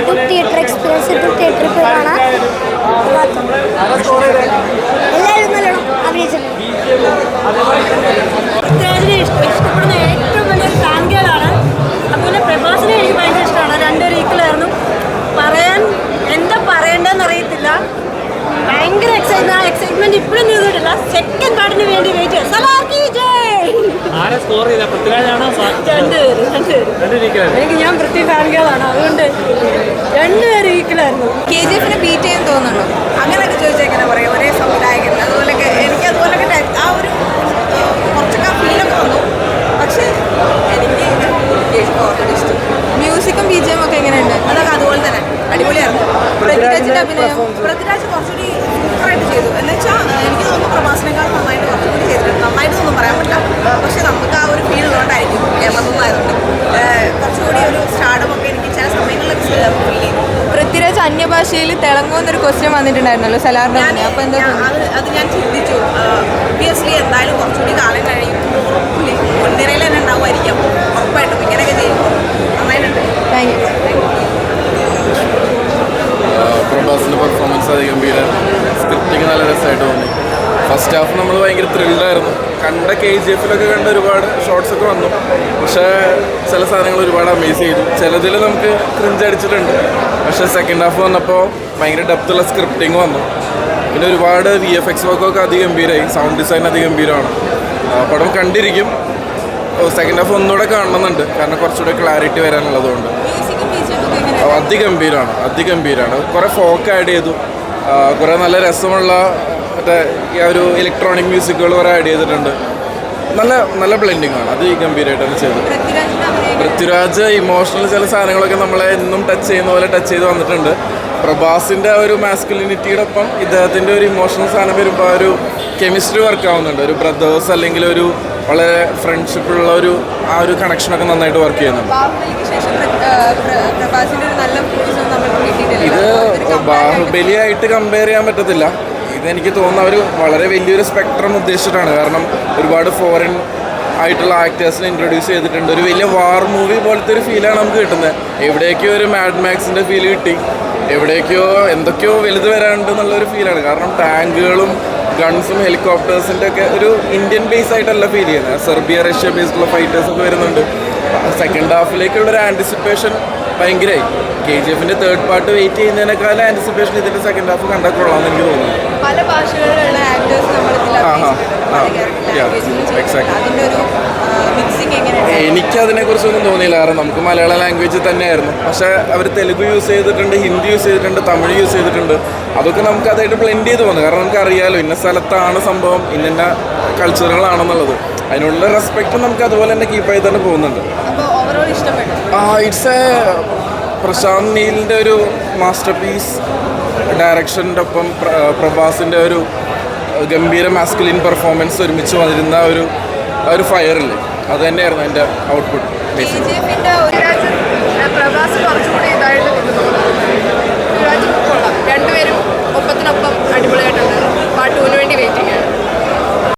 തീർച്ചയായിട്ടും theatre experience കിട്ടും തിയേറ്ററിൽ പോയി കാണാം. എല്ലാവരും നല്ലോണം അഭിനയിച്ചിട്ടുണ്ട് ഇഷ്ടപ്പെടുന്ന ഏറ്റവും വലിയ ഫാൻഗേളാണ് അതുപോലെ പ്രഭാസിനെ എനിക്ക് ഭയങ്കര ഇഷ്ടമാണ്. രണ്ടൊരു ഈക്വലായിരുന്നു പറയാൻ എന്താ പറയേണ്ടതെന്ന് അറിയത്തില്ല. ഭയങ്കര എക്സൈറ്റ് ആ എക്സൈറ്റ്മെന്റ് ഇപ്പോഴും ചെയ്തിട്ടില്ല സെക്കൻഡ് പാർട്ടിന് വേണ്ടി വെയിറ്റ് ചെയ്യാം സലാർക്കി ജയ്! ആരെ സ്കോർ ചെയ്ത? പൃഥ്വിരാജാണോ? രണ്ടുപേരും രണ്ടുപേരും. രണ്ടിരിക്കുന്നത് എനിക്ക് ഞാൻ പൃഥ്വി ഫാൻഗേളാണ് അതുകൊണ്ട് രണ്ടുപേരും ഈക്വലായിരുന്നു കെ ജി എഫിനെ ബീറ്റ് ചെയ്യാൻ തോന്നുന്നു അങ്ങനെയൊക്കെ ചോദിച്ചാൽ എങ്ങനെ പറയാം. ഒരേ സംവിധായകൻ അതുപോലൊക്കെ എനിക്ക് അതുപോലൊക്കെ ആ ഒരു കുറച്ചൊക്കെ ഫീലൊക്കെ വന്നു. പക്ഷേ എനിക്ക് കുറച്ചുകൂടി ഇഷ്ടം. മ്യൂസിക്കും ബി ജി എം ഒക്കെ എങ്ങനെയുണ്ട്? അതൊക്കെ അതുപോലെ തന്നെ. അടിപൊളിയായിരുന്നു. പൃഥ്വിരാജിന്റെ അഭിനയം. പൃഥ്വിരാജ് കുറച്ചുകൂടി സൂപ്പറായിട്ട് ചെയ്തു. എന്ന് വെച്ചാൽ എനിക്ക് തോന്നുന്നു പ്രഭാസിനേക്കാൾ നന്നായിട്ട് കുറച്ചുകൂടി ചെയ്തിട്ടുണ്ട്. നന്നായിട്ടൊന്നും പറയാൻ പറ്റില്ല. പക്ഷെ നമുക്ക് ആ ഒരു ഫീൽ ഉള്ളതുകൊണ്ടായിരിക്കും കേരളത്തിൽ നിന്നായതുകൊണ്ട് ഏഹ്, കുറച്ചുകൂടി ഒരു സ്റ്റാർഡും ഒക്കെ എനിക്ക് ചില സമയങ്ങളിലൊക്കെ ഫീൽ ചെയ്തു പൃഥ്വിരാജ് തിളങ്ങുമെന്നൊരു ക്വസ്റ്റ്യൻ വന്നിട്ടുണ്ടായിരുന്നല്ലോ സലാറിന്റെ മുന്നേ അഭിനയം അപ്പൊ എന്താ അത് ഞാൻ ചിന്തിച്ചു. ഒബിയസ്ലി എന്തായാലും കുറച്ചുകൂടി കാലം കഴിയും. മുൻനിരയിൽ തന്നെ ഉണ്ടാവുമായിരിക്കും. ഉറപ്പായിട്ടും ഇങ്ങനെയൊക്കെ ചെയ്യുമ്പോൾ നന്നായിട്ടുണ്ട്. താങ്ക് യു പ്രഭാസിന്റെ പെർഫോമൻസ് അധികം ഗംഭീര സ്ക്രിപ്റ്റിംഗ് നല്ല രസമായിട്ട് തോന്നി. ഫസ്റ്റ് ഹാഫ് നമ്മൾ ഭയങ്കര ത്രില്ലായിരുന്നു കണ്ട കെ ജി എഫിലൊക്കെ കണ്ട ഒരുപാട് ഷോർട്സ് ഒക്കെ വന്നു. പക്ഷേ ചില സാധനങ്ങൾ ഒരുപാട് അമേസ് ചെയ്തു. ചിലതിൽ നമുക്ക് ക്രിഞ്ച് അടിച്ചിട്ടുണ്ട്. പക്ഷേ സെക്കൻഡ് ഹാഫ് വന്നപ്പോൾ ഭയങ്കര ഡെപ്തുള്ള സ്ക്രിപ്റ്റിംഗ് വന്നു. പിന്നെ ഒരുപാട് വി എഫ് എക്സ് വർക്കൊക്കെ അതിഗംഭീരമായി സൗണ്ട് ഡിസൈൻ അതിഗംഭീരമാണ്. പടം കണ്ടിരിക്കും. സെക്കൻഡ് ഹാഫ് ഒന്നുകൂടെ കാണണമെന്നുണ്ട്. കാരണം കുറച്ചുകൂടെ ക്ലാരിറ്റി വരാനുള്ളതുകൊണ്ട്. അതിഗംഭീരമാണ് അതിഗംഭീരമാണ് കുറേ ഫോക്ക് ആഡ് ചെയ്തു. കുറേ നല്ല രസമുള്ള മറ്റേ ഒരു ഇലക്ട്രോണിക് മ്യൂസിക്കുകൾ കുറേ ആഡ് ചെയ്തിട്ടുണ്ട്. നല്ല നല്ല ബ്ലെൻഡിങ് ആണ്. അത് ഗംഭീരമായിട്ടാണ് ചെയ്തത് പൃഥ്വിരാജ് ഇമോഷണൽ ചില സാധനങ്ങളൊക്കെ നമ്മളെ എന്നും ടച്ച് ചെയ്യുന്ന പോലെ ടച്ച് ചെയ്ത് വന്നിട്ടുണ്ട്. പ്രഭാസിന്റെ ഒരു മാസ്കുലിനിറ്റിയുടെ ഒപ്പം ഇദ്ദേഹത്തിന്റെ ഒരു ഇമോഷണൽ സാധനം വരുമ്പോൾ ആ ഒരു കെമിസ്ട്രി വർക്ക് ആവുന്നുണ്ട്. ഒരു ബ്രദേഴ്സ് അല്ലെങ്കിൽ ഒരു വളരെ ഫ്രണ്ട്ഷിപ്പുള്ള ഒരു ആ ഒരു കണക്ഷനൊക്കെ നന്നായിട്ട് വർക്ക് ചെയ്യുന്നുണ്ട്. ഇത് ബാഹുബലിയായിട്ട് കമ്പയർ ചെയ്യാൻ പറ്റത്തില്ല. ഇതെനിക്ക് തോന്നുന്ന അവർ വളരെ വലിയൊരു സ്പെക്ട്രം ഉദ്ദേശിച്ചിട്ടാണ്. കാരണം ഒരുപാട് ഫോറിൻ ആയിട്ടുള്ള ആക്ടേഴ്സിനെ ഇൻട്രൊഡ്യൂസ് ചെയ്തിട്ടുണ്ട്. ഒരു വലിയ വാർ മൂവി പോലത്തെ ഒരു ഫീലാണ് നമുക്ക് കിട്ടുന്നത്. എവിടെയൊക്കെയോ ഒരു മാഡ് മാക്സിന്റെ ഫീൽ കിട്ടി. എവിടെയൊക്കെയോ എന്തൊക്കെയോ വലുത് വരാനുണ്ട് എന്നുള്ളൊരു ഫീലാണ് കാരണം ടാങ്കുകളും ഗൺസും ഹെലികോപ്റ്റേഴ്സിന്റെ ഒക്കെ ഒരു ഇന്ത്യൻ ബേസ് ആയിട്ടല്ല ഫീൽ ചെയ്യുന്നത്. സെർബിയ റഷ്യ ബേസ്ഡുള്ള ഫൈറ്റേഴ്സ് ഒക്കെ വരുന്നുണ്ട്. സെക്കൻഡ് ഹാഫിലേക്കുള്ള ഒരു ആന്റിസിപ്പേഷൻ ഭയങ്കരമായി കെ ജി എഫിന്റെ തേർഡ് പാർട്ട് വെയിറ്റ് ചെയ്യുന്നതിനേക്കാളും ആന്റിസിപ്പേഷൻ ഇതിന്റെ സെക്കൻഡ് ഹാഫ് കണ്ടാൽ കൊള്ളാമെന്ന് എനിക്ക് തോന്നുന്നു. പല ഭാഷകളിലുള്ള ആക്ടേഴ്സ് നമ്മൾ ആ, ആ. ആ. എങ്ങനെയാണ് എനിക്കതിനെക്കുറിച്ചൊന്നും തോന്നിയില്ല. കാരണം നമുക്ക് മലയാള ലാംഗ്വേജ് തന്നെയായിരുന്നു. പക്ഷെ അവർ തെലുഗു യൂസ് ചെയ്തിട്ടുണ്ട് ഹിന്ദി യൂസ് ചെയ്തിട്ടുണ്ട് തമിഴ് യൂസ് ചെയ്തിട്ടുണ്ട്. അതൊക്കെ നമുക്ക് അതായിട്ട് ബ്ലെൻഡ് ചെയ്ത് പോകുന്നു കാരണം നമുക്ക് അറിയാലോ ഇന്ന സ്ഥലത്താണ് സംഭവം ഇന്ന കൾച്ചറുകളാണെന്നുള്ളത് അതിനുള്ള റെസ്പെക്റ്റ് നമുക്ക് അതുപോലെ തന്നെ കീപ്പ് ആയി തന്നെ പോകുന്നുണ്ട്. ഇഷ്ടപ്പെട്ടു. ഇറ്റ്സ് എ പ്രശാന്ത് നീലിന്റെ ഒരു മാസ്റ്റർ പീസ് ഡയറക്ഷന്റെ ഒപ്പം പ്ര- പ്രഭാസിന്റെ ഒരു ഗംഭീര മാസ്കുലിൻ പെർഫോമൻസ് ഒരുമിച്ച് വന്നിരുന്ന ഒരു ഒരു ഫയറിൽ അത് തന്നെയായിരുന്നു എന്റെ ഔട്ട്പുട്ട് ബേസിക്